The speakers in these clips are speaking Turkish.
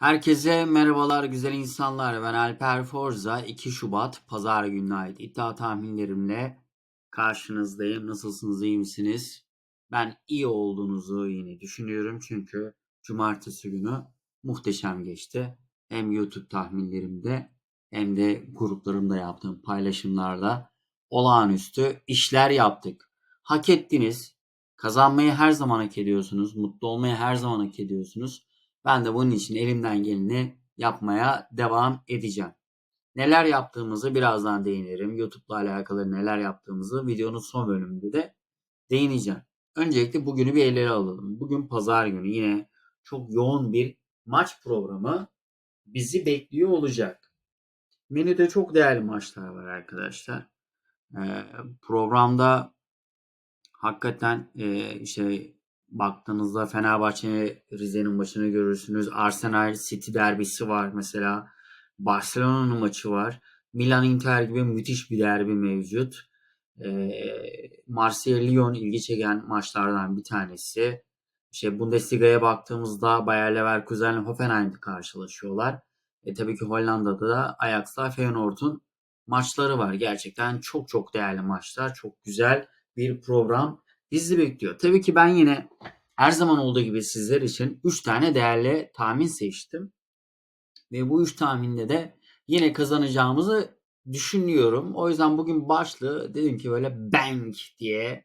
Herkese merhabalar güzel insanlar. Ben Alper Forza. 2 Şubat Pazar gününe ait iddia tahminlerimle karşınızdayım. Nasılsınız, iyi misiniz? Ben iyi olduğunuzu yine düşünüyorum. Çünkü cumartesi günü muhteşem geçti. Hem YouTube tahminlerimde hem de gruplarımda yaptığım paylaşımlarla olağanüstü işler yaptık. Hak ettiniz. Kazanmayı her zaman hak ediyorsunuz. Mutlu olmayı her zaman hak ediyorsunuz. Ben de bunun için elimden geleni yapmaya devam edeceğim. Neler yaptığımızı birazdan değinirim. YouTube'la alakalı neler yaptığımızı videonun son bölümünde de değineceğim. Öncelikle bugünü bir elleri alalım. Bugün pazar günü yine çok yoğun bir maç programı bizi bekliyor olacak. Menüde çok değerli maçlar var arkadaşlar. Ee, programda hakikaten e, şey baktığınızda Fenerbahçe Rize'nin maçını görürsünüz. Arsenal City derbisi var mesela. Barcelona'nın maçı var. Milan Inter gibi müthiş bir derbi mevcut. E, Marseille Lyon ilgi çeken maçlardan bir tanesi. İşte Bundesliga'ya baktığımızda Bayer Leverkusen ile Hoffenheim karşılaşıyorlar. E, tabii ki Hollanda'da da Ajax'la Feyenoord'un maçları var. Gerçekten çok çok değerli maçlar. Çok güzel bir program bizi bekliyor. Tabii ki ben yine her zaman olduğu gibi sizler için 3 tane değerli tahmin seçtim. Ve bu 3 tahminde de yine kazanacağımızı düşünüyorum. O yüzden bugün başlığı dedim ki böyle bang diye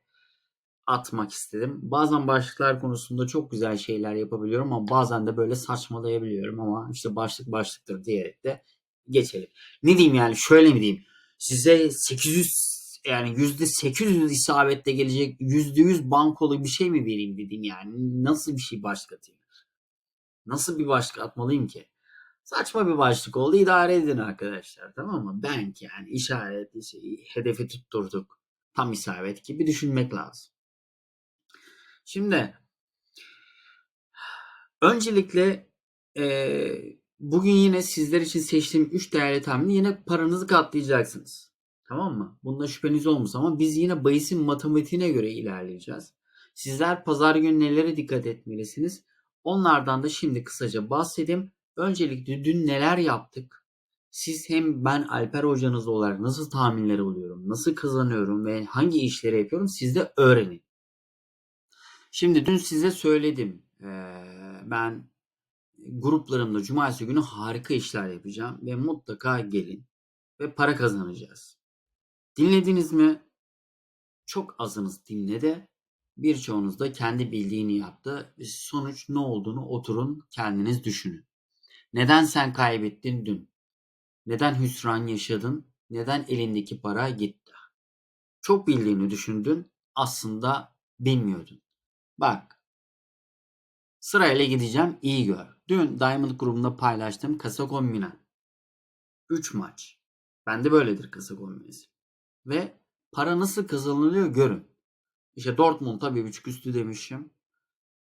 atmak istedim. Bazen başlıklar konusunda çok güzel şeyler yapabiliyorum ama bazen de böyle saçmalayabiliyorum ama işte başlık başlıktır diyerek de geçelim. Ne diyeyim yani şöyle mi diyeyim? Size 800 yani yüzde 800 isabetle gelecek yüzde yüz bankolu bir şey mi vereyim dedim yani. Nasıl bir şey başlık atayım? Nasıl bir başlık atmalıyım ki? Saçma bir başlık oldu. idare edin arkadaşlar. Tamam mı? Bank yani işaret, şey, hedefi tutturduk. Tam isabet gibi düşünmek lazım. Şimdi öncelikle e, bugün yine sizler için seçtiğim 3 değerli tahmini yine paranızı katlayacaksınız. Tamam mı? Bunda şüpheniz olmasın ama biz yine bahisin matematiğine göre ilerleyeceğiz. Sizler pazar günü nelere dikkat etmelisiniz? Onlardan da şimdi kısaca bahsedeyim. Öncelikle dün neler yaptık? Siz hem ben Alper hocanız olarak nasıl tahminler oluyorum, nasıl kazanıyorum ve hangi işleri yapıyorum siz de öğrenin. Şimdi dün size söyledim. Ee, ben gruplarımda cumartesi günü harika işler yapacağım ve mutlaka gelin ve para kazanacağız. Dinlediniz mi? Çok azınız dinledi. Birçoğunuz da kendi bildiğini yaptı. Sonuç ne olduğunu oturun kendiniz düşünün. Neden sen kaybettin dün? Neden hüsran yaşadın? Neden elindeki para gitti? Çok bildiğini düşündün. Aslında bilmiyordun. Bak. Sırayla gideceğim. iyi gör. Dün Diamond grubunda paylaştığım kasa kombine. 3 maç. Bende böyledir kasa kombinesi. Ve para nasıl kazanılıyor görün. İşte Dortmund'a bir buçuk üstü demişim.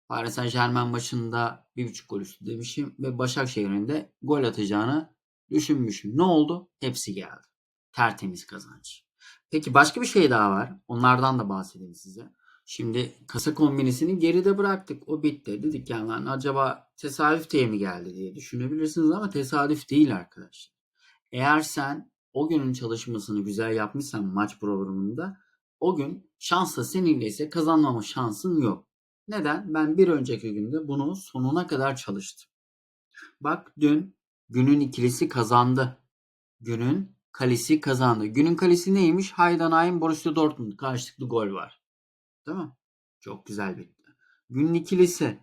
Paris Saint Germain maçında bir buçuk gol üstü demişim. Ve Başakşehir'in de gol atacağını düşünmüşüm. Ne oldu? Hepsi geldi. Tertemiz kazanç. Peki başka bir şey daha var. Onlardan da bahsedeyim size. Şimdi kasa kombinisini geride bıraktık. O bitti. Dedik yani lan acaba tesadüf diye mi geldi diye düşünebilirsiniz ama tesadüf değil arkadaşlar. Eğer sen o günün çalışmasını güzel yapmışsan maç programında o gün şansla seninle ise kazanmama şansın yok. Neden? Ben bir önceki günde bunu sonuna kadar çalıştım. Bak dün günün ikilisi kazandı. Günün kalesi kazandı. Günün kalesi neymiş? Heidenheim Borussia Dortmund karşılıklı gol var. Değil mi? Çok güzel bitti. Günün ikilisi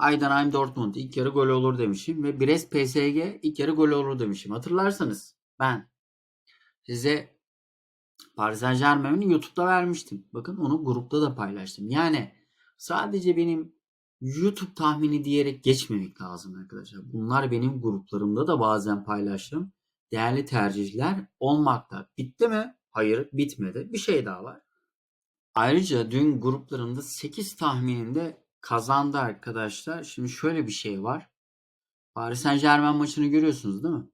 Heidenheim Dortmund ilk yarı gol olur demişim ve Brest PSG ilk yarı gol olur demişim. Hatırlarsanız ben size Paris Saint Germain'i YouTube'da vermiştim. Bakın onu grupta da paylaştım. Yani sadece benim YouTube tahmini diyerek geçmemek lazım arkadaşlar. Bunlar benim gruplarımda da bazen paylaştığım değerli tercihler olmakta. Bitti mi? Hayır bitmedi. Bir şey daha var. Ayrıca dün gruplarımda 8 tahmininde kazandı arkadaşlar. Şimdi şöyle bir şey var. Paris Saint Germain maçını görüyorsunuz değil mi?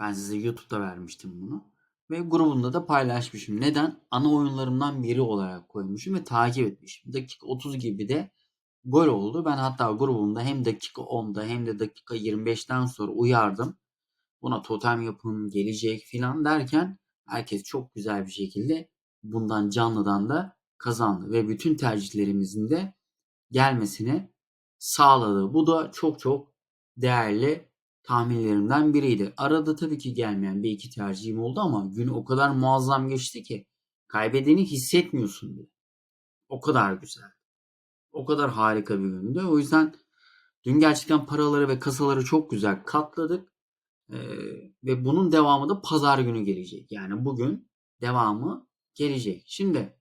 Ben size YouTube'da vermiştim bunu. Ve grubunda da paylaşmışım. Neden? Ana oyunlarımdan biri olarak koymuşum ve takip etmişim. Dakika 30 gibi de gol oldu. Ben hatta grubumda hem dakika 10'da hem de dakika 25'ten sonra uyardım. Buna totem yapın, gelecek filan derken herkes çok güzel bir şekilde bundan canlıdan da kazandı ve bütün tercihlerimizin de gelmesini sağladı. Bu da çok çok değerli tahminlerimden biriydi. Arada tabii ki gelmeyen bir iki tercihim oldu ama gün o kadar muazzam geçti ki kaybedeni hissetmiyorsun bile. O kadar güzel. O kadar harika bir gündü. O yüzden dün gerçekten paraları ve kasaları çok güzel katladık. Ee, ve bunun devamı da pazar günü gelecek. Yani bugün devamı gelecek. Şimdi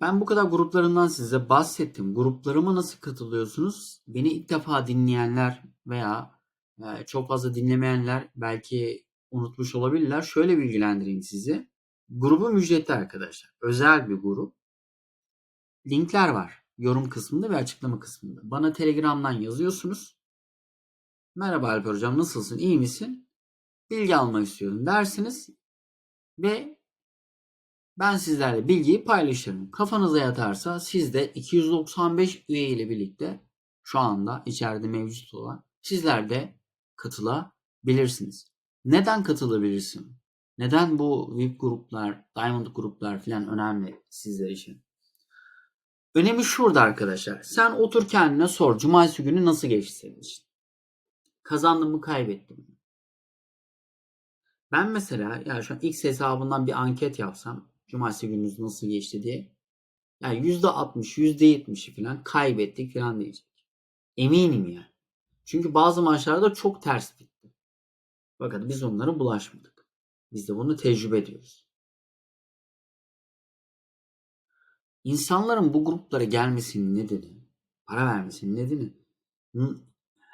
ben bu kadar gruplarından size bahsettim. Gruplarıma nasıl katılıyorsunuz? Beni ilk defa dinleyenler veya e, çok fazla dinlemeyenler belki unutmuş olabilirler. Şöyle bilgilendireyim sizi. Grubum ücretli arkadaşlar. Özel bir grup. Linkler var. Yorum kısmında ve açıklama kısmında. Bana Telegram'dan yazıyorsunuz. Merhaba Alper Hocam nasılsın? İyi misin? Bilgi almak istiyorum dersiniz. Ve ben sizlerle bilgiyi paylaşırım. Kafanıza yatarsa siz de 295 üye ile birlikte şu anda içeride mevcut olan sizler de katılabilirsiniz. Neden katılabilirsin? Neden bu VIP gruplar, Diamond gruplar falan önemli sizler için? Önemi şurada arkadaşlar. Sen otur kendine sor. Cumartesi günü nasıl geçti senin için? Kazandım mı kaybettim mi? Ben mesela ya şu an X hesabından bir anket yapsam Cumartesi gününüz nasıl geçti diye. Yani %60, %70'i falan kaybettik falan diyecek. Eminim yani. Çünkü bazı maçlarda çok ters bitti. Fakat biz onlara bulaşmadık. Biz de bunu tecrübe ediyoruz. İnsanların bu gruplara gelmesinin nedeni, para vermesinin nedeni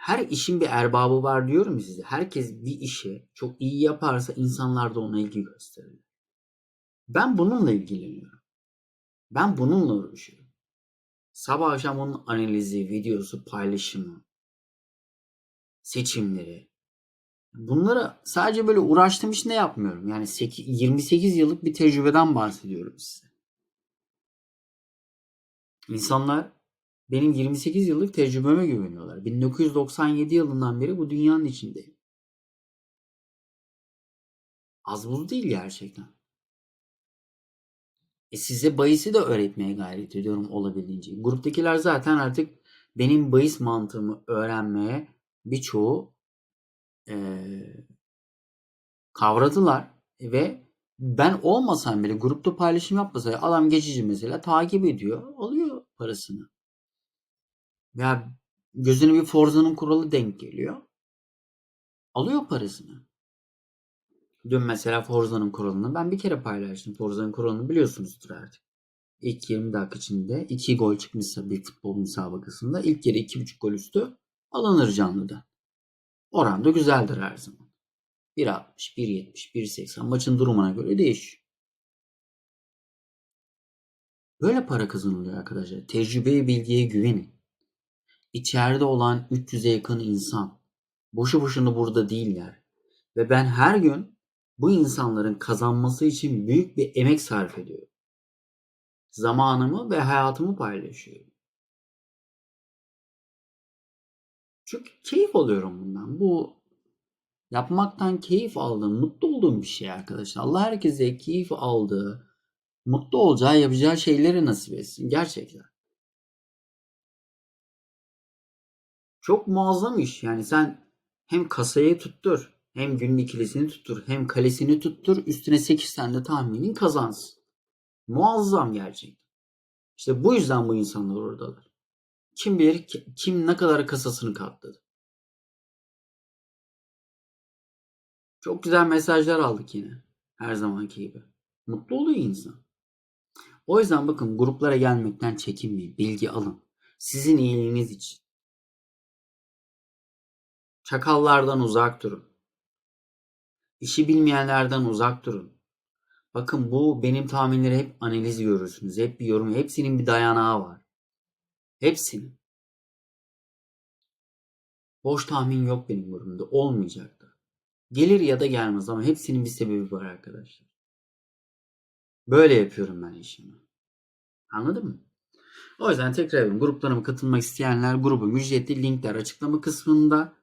her işin bir erbabı var diyorum size. Herkes bir işi çok iyi yaparsa insanlar da ona ilgi gösterir. Ben bununla ilgileniyorum. Ben bununla uğraşıyorum. Sabah akşam onun analizi, videosu, paylaşımı, seçimleri. Bunları sadece böyle uğraştığım için de yapmıyorum. Yani 28 yıllık bir tecrübeden bahsediyorum size. İnsanlar benim 28 yıllık tecrübeme güveniyorlar. 1997 yılından beri bu dünyanın içindeyim. Az buz değil gerçekten. E size bahisi de öğretmeye gayret ediyorum olabildiğince. Gruptakiler zaten artık benim bahis mantığımı öğrenmeye birçoğu e, kavradılar ve ben olmasam bile grupta paylaşım yapmasa adam geçici mesela takip ediyor alıyor parasını. Ya gözüne bir Forza'nın kuralı denk geliyor. Alıyor parasını. Dün mesela Forza'nın kuralını ben bir kere paylaştım. Forza'nın kuralını biliyorsunuzdur artık. İlk 20 dakika içinde 2 gol çıkmışsa bir futbol müsabakasında ilk yarı 2.5 gol üstü alınır canlıda. Oran da güzeldir her zaman. 1.60, 1.70, 1.80 maçın durumuna göre değişiyor. Böyle para kazanılıyor arkadaşlar. Tecrübeye, bilgiye güvenin. İçeride olan 300'e yakın insan. Boşu boşuna burada değiller. Ve ben her gün bu insanların kazanması için büyük bir emek sarf ediyorum. Zamanımı ve hayatımı paylaşıyorum. Çünkü keyif alıyorum bundan. Bu yapmaktan keyif aldığım, mutlu olduğum bir şey arkadaşlar. Allah herkese keyif aldığı, mutlu olacağı, yapacağı şeyleri nasip etsin. Gerçekten. Çok muazzam iş. Yani sen hem kasayı tuttur, hem günün ikilisini tuttur hem kalesini tuttur. Üstüne 8 tane de tahminin kazansın. Muazzam gerçekten. İşte bu yüzden bu insanlar oradalar. Kim bilir kim ne kadar kasasını katladı. Çok güzel mesajlar aldık yine. Her zamanki gibi. Mutlu oluyor insan. O yüzden bakın gruplara gelmekten çekinmeyin. Bilgi alın. Sizin iyiliğiniz için. Çakallardan uzak durun. İşi bilmeyenlerden uzak durun. Bakın bu benim tahminleri hep analiz görürsünüz. Hep bir yorum. Hepsinin bir dayanağı var. Hepsinin. Boş tahmin yok benim yorumumda. Olmayacak da. Gelir ya da gelmez ama hepsinin bir sebebi var arkadaşlar. Böyle yapıyorum ben işimi. Anladın mı? O yüzden tekrar ediyorum. Gruplarıma katılmak isteyenler grubum ücretli. Linkler açıklama kısmında.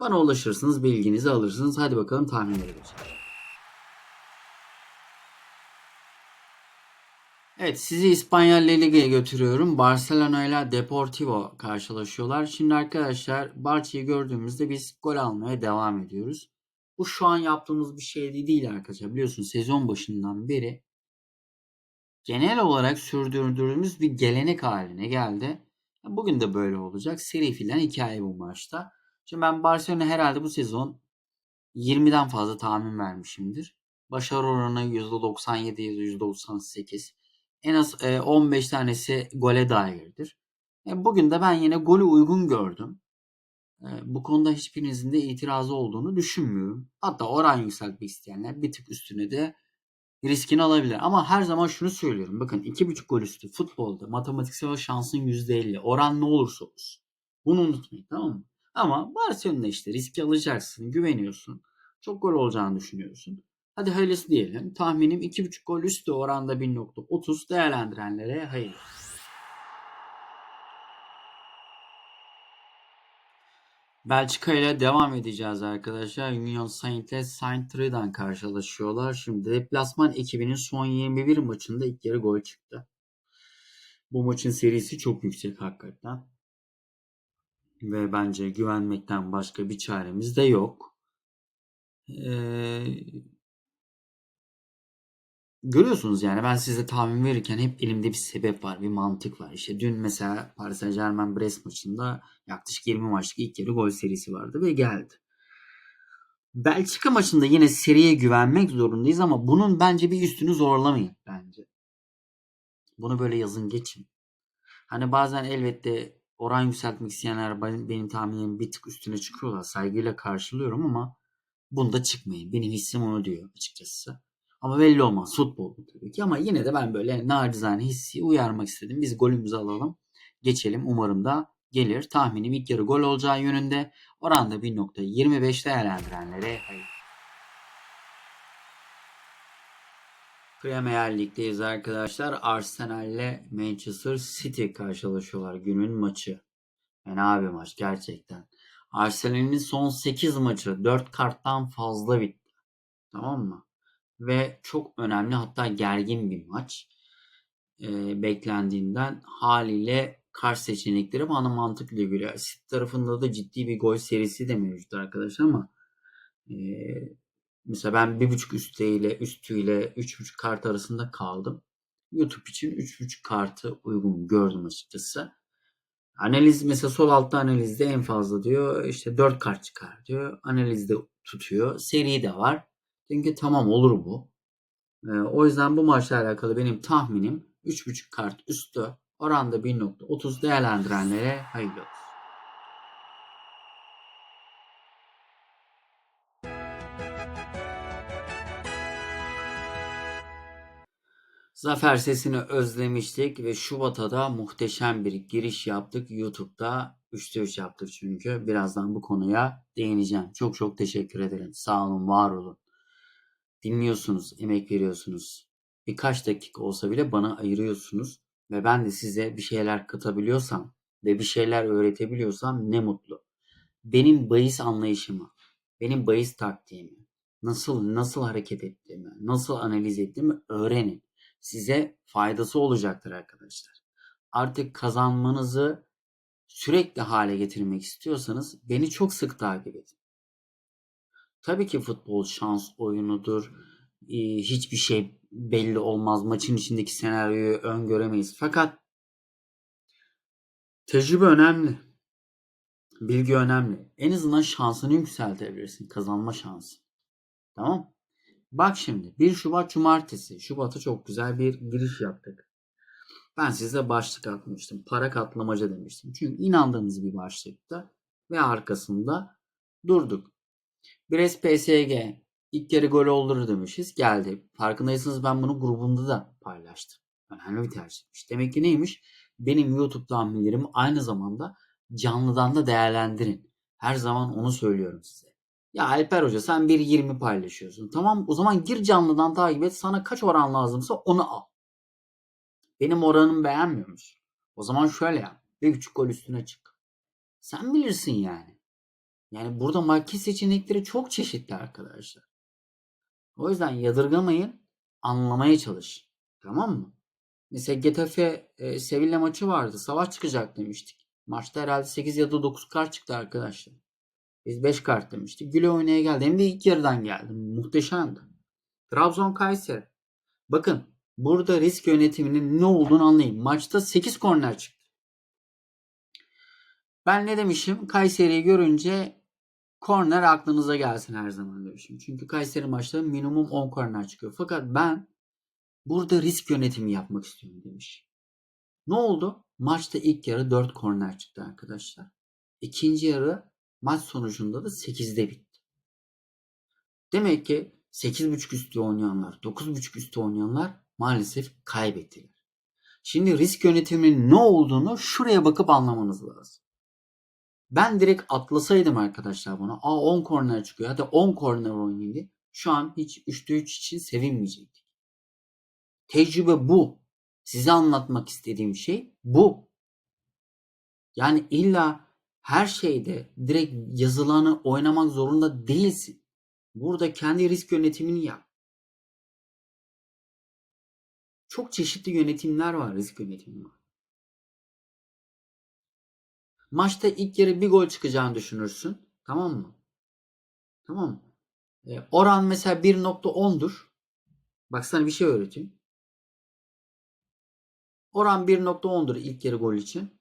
Bana ulaşırsınız, bilginizi alırsınız. Hadi bakalım tahminlere geçelim. Evet sizi İspanya La Liga'ya götürüyorum. Barcelona ile Deportivo karşılaşıyorlar. Şimdi arkadaşlar Barça'yı gördüğümüzde biz gol almaya devam ediyoruz. Bu şu an yaptığımız bir şey değil arkadaşlar. Biliyorsunuz sezon başından beri genel olarak sürdürdüğümüz bir gelenek haline geldi. Bugün de böyle olacak. Seri filan hikaye bu maçta. Şimdi ben Barcelona herhalde bu sezon 20'den fazla tahmin vermişimdir. Başarı oranı %97 %98. En az e, 15 tanesi gole dairdir. E, bugün de ben yine golü uygun gördüm. E, bu konuda hiçbirinizin de itirazı olduğunu düşünmüyorum. Hatta oran yükseltmek isteyenler bir tık üstüne de riskini alabilir. Ama her zaman şunu söylüyorum. Bakın 2.5 gol üstü futbolda matematiksel şansın %50. Oran ne olursa olsun. Bunu unutmayın tamam mı? Ama Barcelona işte riski alacaksın, güveniyorsun. Çok gol olacağını düşünüyorsun. Hadi hayırlısı diyelim. Tahminim 2.5 gol üstü oranda 1.30 değerlendirenlere hayırlı. Belçika ile devam edeceğiz arkadaşlar. Union Saint ile Saint-Truide'den karşılaşıyorlar. Şimdi deplasman ekibinin son 21 maçında ilk yarı gol çıktı. Bu maçın serisi çok yüksek hakikaten. Ve bence güvenmekten başka bir çaremiz de yok. Ee, görüyorsunuz yani ben size tahmin verirken hep elimde bir sebep var, bir mantık var. İşte dün mesela Paris Saint Germain Brest maçında yaklaşık 20 maçlık ilk yarı gol serisi vardı ve geldi. Belçika maçında yine seriye güvenmek zorundayız ama bunun bence bir üstünü zorlamayın bence. Bunu böyle yazın geçin. Hani bazen elbette oran yükseltmek isteyenler benim tahminim bir tık üstüne çıkıyorlar. Saygıyla karşılıyorum ama bunda çıkmayın. Benim hissim onu diyor açıkçası. Ama belli olmaz. Futbol bu tabii ki. Ama yine de ben böyle nacizane hissi uyarmak istedim. Biz golümüzü alalım. Geçelim. Umarım da gelir. Tahminim ilk yarı gol olacağı yönünde. Oranda 1.25 değerlendirenlere hayır. Premier Lig'deyiz arkadaşlar. Arsenal ile Manchester City karşılaşıyorlar. Günün maçı. Fena bir maç gerçekten. Arsenal'in son 8 maçı 4 karttan fazla bitti. Tamam mı? Ve çok önemli hatta gergin bir maç. E, beklendiğinden haliyle kar seçenekleri bana mantıklı geliyor. City tarafında da ciddi bir gol serisi de mevcut arkadaşlar ama e, mesela ben bir buçuk üstüyle üstüyle üç buçuk kart arasında kaldım. YouTube için üç buçuk kartı uygun gördüm açıkçası. Analiz mesela sol altta analizde en fazla diyor işte 4 kart çıkar diyor. Analizde tutuyor. Seri de var. Çünkü tamam olur bu. Ee, o yüzden bu maçla alakalı benim tahminim 3.5 kart üstü oranda 1.30 değerlendirenlere hayırlı olsun. Zafer sesini özlemiştik ve Şubat'a da muhteşem bir giriş yaptık. YouTube'da 3'te 3 yaptık çünkü. Birazdan bu konuya değineceğim. Çok çok teşekkür ederim. Sağ olun, var olun. Dinliyorsunuz, emek veriyorsunuz. Birkaç dakika olsa bile bana ayırıyorsunuz. Ve ben de size bir şeyler katabiliyorsam ve bir şeyler öğretebiliyorsam ne mutlu. Benim bahis anlayışımı, benim bahis taktiğimi, nasıl nasıl hareket ettiğimi, nasıl analiz ettiğimi öğrenin size faydası olacaktır arkadaşlar. Artık kazanmanızı sürekli hale getirmek istiyorsanız beni çok sık takip edin. Tabii ki futbol şans oyunudur. Hiçbir şey belli olmaz. Maçın içindeki senaryoyu öngöremeyiz. Fakat tecrübe önemli. Bilgi önemli. En azından şansını yükseltebilirsin. Kazanma şansı. Tamam? Bak şimdi 1 Şubat Cumartesi. Şubat'a çok güzel bir giriş yaptık. Ben size başlık atmıştım. Para katlamaca demiştim. Çünkü inandığınız bir başlıkta ve arkasında durduk. Brest PSG ilk yarı gol olur demişiz. Geldi. Farkındaysanız ben bunu grubumda da paylaştım. Önemli bir tercihmiş. Demek ki neymiş? Benim YouTube tahminlerimi aynı zamanda canlıdan da değerlendirin. Her zaman onu söylüyorum size. Ya Alper Hoca sen 1.20 paylaşıyorsun. Tamam o zaman gir canlıdan takip et. Sana kaç oran lazımsa onu al. Benim oranımı beğenmiyor musun? O zaman şöyle yap. Bir buçuk gol üstüne çık. Sen bilirsin yani. Yani burada market seçenekleri çok çeşitli arkadaşlar. O yüzden yadırgamayın. Anlamaya çalış. Tamam mı? Mesela Getafe e, Sevilla maçı vardı. Savaş çıkacak demiştik. Maçta herhalde 8 ya da 9 kart çıktı arkadaşlar. Biz 5 kart demiştik. Güle oynaya geldi. Hem de ilk yarıdan geldi. Muhteşemdi. Trabzon Kayseri. Bakın burada risk yönetiminin ne olduğunu anlayın. Maçta 8 korner çıktı. Ben ne demişim? Kayseri'yi görünce korner aklınıza gelsin her zaman demişim. Çünkü Kayseri maçta minimum 10 korner çıkıyor. Fakat ben burada risk yönetimi yapmak istiyorum demiş. Ne oldu? Maçta ilk yarı 4 korner çıktı arkadaşlar. İkinci yarı maç sonucunda da 8'de bitti. Demek ki 8.5 üstü oynayanlar, 9.5 üstü oynayanlar maalesef kaybettiler. Şimdi risk yönetiminin ne olduğunu şuraya bakıp anlamanız lazım. Ben direkt atlasaydım arkadaşlar bunu. Aa 10 korner çıkıyor. Hadi 10 korner oynayayım diye. Şu an hiç 3'te 3 için sevinmeyecektik. Tecrübe bu. Size anlatmak istediğim şey bu. Yani illa her şeyde direkt yazılanı oynamak zorunda değilsin. Burada kendi risk yönetimini yap. Çok çeşitli yönetimler var risk yönetimi var. Maçta ilk yarı bir gol çıkacağını düşünürsün. Tamam mı? Tamam mı? E, oran mesela 1.10'dur. Bak sana bir şey öğreteyim. Oran 1.10'dur ilk yarı gol için.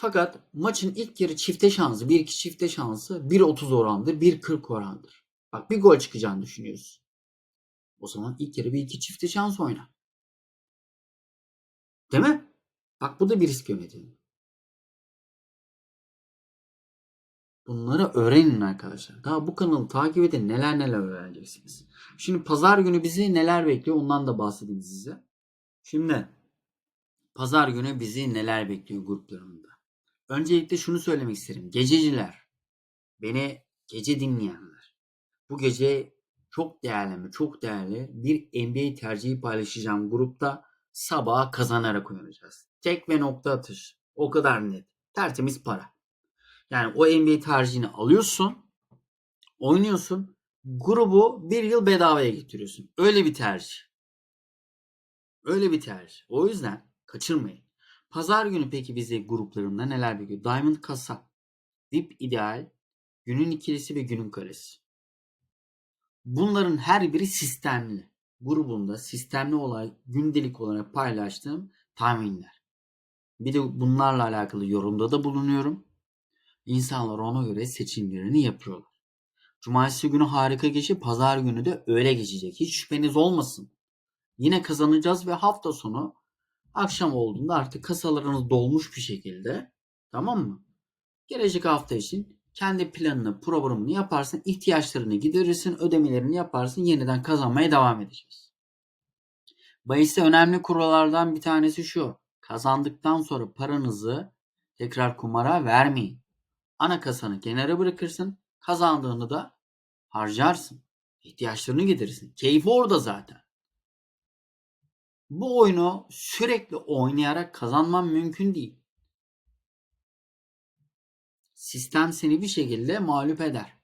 Fakat maçın ilk yarı çifte şansı, 1-2 çifte şansı 1.30 orandır, 1.40 orandır. Bak bir gol çıkacağını düşünüyorsun. O zaman ilk yarı bir iki çifte şans oyna. Değil mi? Bak bu da bir risk yönetimi. Bunları öğrenin arkadaşlar. Daha bu kanalı takip edin neler neler öğreneceksiniz. Şimdi pazar günü bizi neler bekliyor ondan da bahsedeyim size. Şimdi pazar günü bizi neler bekliyor gruplarında. Öncelikle şunu söylemek isterim. Gececiler, beni gece dinleyenler. Bu gece çok değerli mi? Çok değerli bir NBA tercihi paylaşacağım grupta sabaha kazanarak oynayacağız. Tek ve nokta atış. O kadar net. Tertemiz para. Yani o NBA tercihini alıyorsun, oynuyorsun, grubu bir yıl bedavaya getiriyorsun. Öyle bir tercih. Öyle bir tercih. O yüzden kaçırmayın. Pazar günü peki bize gruplarında neler bekliyor? Diamond kasa, VIP ideal, günün ikilisi ve günün karesi. Bunların her biri sistemli. Grubunda sistemli olarak gündelik olarak paylaştığım tahminler. Bir de bunlarla alakalı yorumda da bulunuyorum. İnsanlar ona göre seçimlerini yapıyorlar. Cumartesi günü harika geçip pazar günü de öyle geçecek. Hiç şüpheniz olmasın. Yine kazanacağız ve hafta sonu akşam olduğunda artık kasalarınız dolmuş bir şekilde tamam mı? Gelecek hafta için kendi planını, programını yaparsın, ihtiyaçlarını giderirsin, ödemelerini yaparsın, yeniden kazanmaya devam edeceğiz. Bahiste önemli kurallardan bir tanesi şu. Kazandıktan sonra paranızı tekrar kumara vermeyin. Ana kasanı kenara bırakırsın, kazandığını da harcarsın. İhtiyaçlarını giderirsin. Keyfi orada zaten. Bu oyunu sürekli oynayarak kazanman mümkün değil. Sistem seni bir şekilde mağlup eder.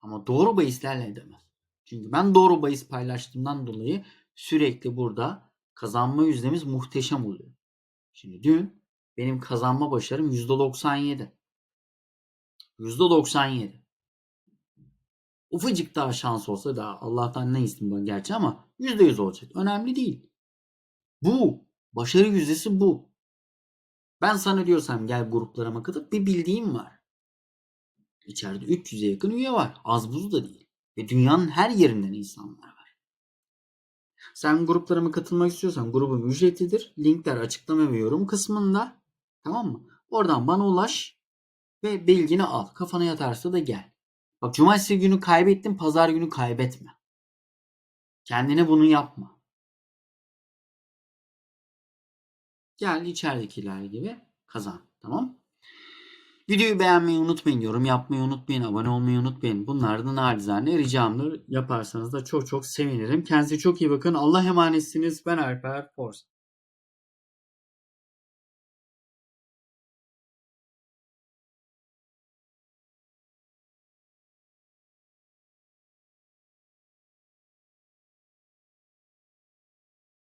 Ama doğru bahislerle edemez. Çünkü ben doğru bahis paylaştığımdan dolayı sürekli burada kazanma yüzdemiz muhteşem oluyor. Şimdi dün benim kazanma başarım %97. %97. Ufacık daha şans olsa da Allah'tan ne istedim gerçi ama %100 olacak. Önemli değil. Bu. Başarı yüzdesi bu. Ben sana diyorsam gel gruplarıma katıl bir bildiğim var. İçeride 300'e yakın üye var. Az buz da değil. Ve dünyanın her yerinden insanlar var. Sen gruplarıma katılmak istiyorsan grubum ücretlidir. Linkler açıklama ve yorum kısmında. Tamam mı? Oradan bana ulaş ve bilgini al. Kafana yatarsa da gel. Bak cumartesi günü kaybettin, pazar günü kaybetme. Kendine bunu yapma. Gel içeridekiler gibi kazan. Tamam? Videoyu beğenmeyi unutmayın, yorum yapmayı unutmayın, abone olmayı unutmayın. Bunlar da nacizane ricamdır. Yaparsanız da çok çok sevinirim. Kendinize çok iyi bakın. Allah emanetsiniz. Ben Alper Force.